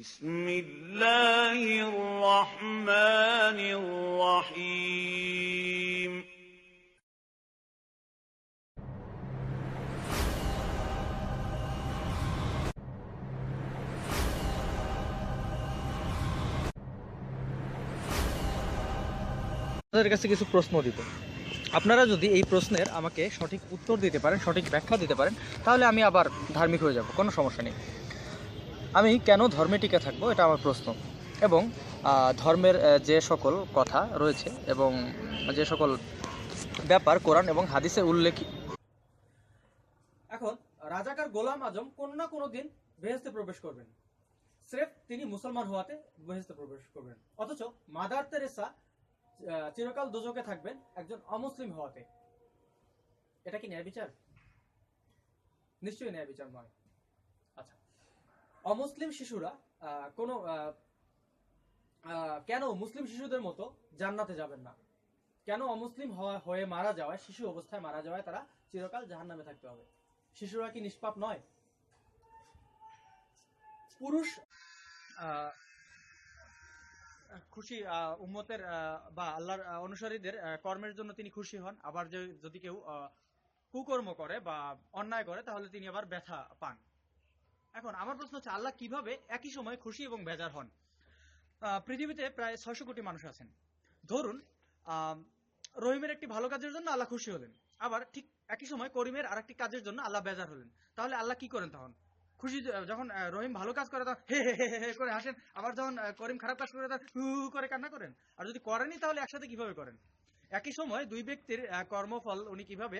بسم الله الرحمن الرحيم আপনাদের কাছে কিছু প্রশ্ন দিব আপনারা যদি এই প্রশ্নের আমাকে সঠিক উত্তর দিতে পারেন সঠিক ব্যাখ্যা দিতে পারেন তাহলে আমি আবার ধার্মিক হয়ে যাব কোনো সমস্যা নেই আমি কেন ধর্মে টিকে থাকব, এটা আমার প্রশ্ন। এবং ধর্মের যে সকল কথা রয়েছে এবং যে সকল ব্যাপার, কোরআন এবং হাদিসে উল্লেখ এখন, রাজাকার গোলাম আজম কোন না কোনো দিন বেহেস্তে প্রবেশ করবেন। স্রেফ তিনি মুসলমান হওয়াতে বেহেস্তে প্রবেশ করবেন। অথচ মাদার তেরেসা চিরকাল দুজকে থাকবেন একজন অমুসলিম হওয়াতে। এটা কি ন্যায় বিচার? নিশ্চয়ই ন্যায় বিচার নয়। অমুসলিম শিশুরা কোনো কেন মুসলিম শিশুদের মতো জান্নাতে যাবেন না? কেন অমুসলিম হয়ে মারা যাওয়ায়, শিশু অবস্থায় মারা যাওয়ায় তারা চিরকাল জাহান্নামে থাকতে হবে? শিশুরা কি নিষ্পাপ নয়? পুরুষ খুশি উম্মতের বা আল্লাহর অনুসারীদের কর্মের জন্য তিনি খুশি হন। আবার যদি কেউ কুকর্ম করে বা অন্যায় করে, তাহলে তিনি আবার ব্যথা পান। এখন আমার প্রশ্ন হচ্ছে, আল্লাহ কীভাবে একই সময় খুশি এবং বেজার হন? পৃথিবীতে প্রায় ছয়শো কোটি মানুষ আছেন। ধরুন রহিমের একটি ভালো কাজের জন্য আল্লাহ খুশি হলেন। আবার ঠিক একই সময় করিমের আরেকটি কাজের জন্য আল্লাহ বেজার হলেন। তাহলে আল্লাহ কি করেন তখন? খুশি যখন রহিম ভালো কাজ করে, তখন হে হে হে হে করে হাসেন। আবার যখন করিম খারাপ কাজ করে, তখন হু করে কান্না করেন। আর যদি করেনি তাহলে একসাথে কীভাবে করেন? একই সময় দুই ব্যক্তির কর্মফল উনি কীভাবে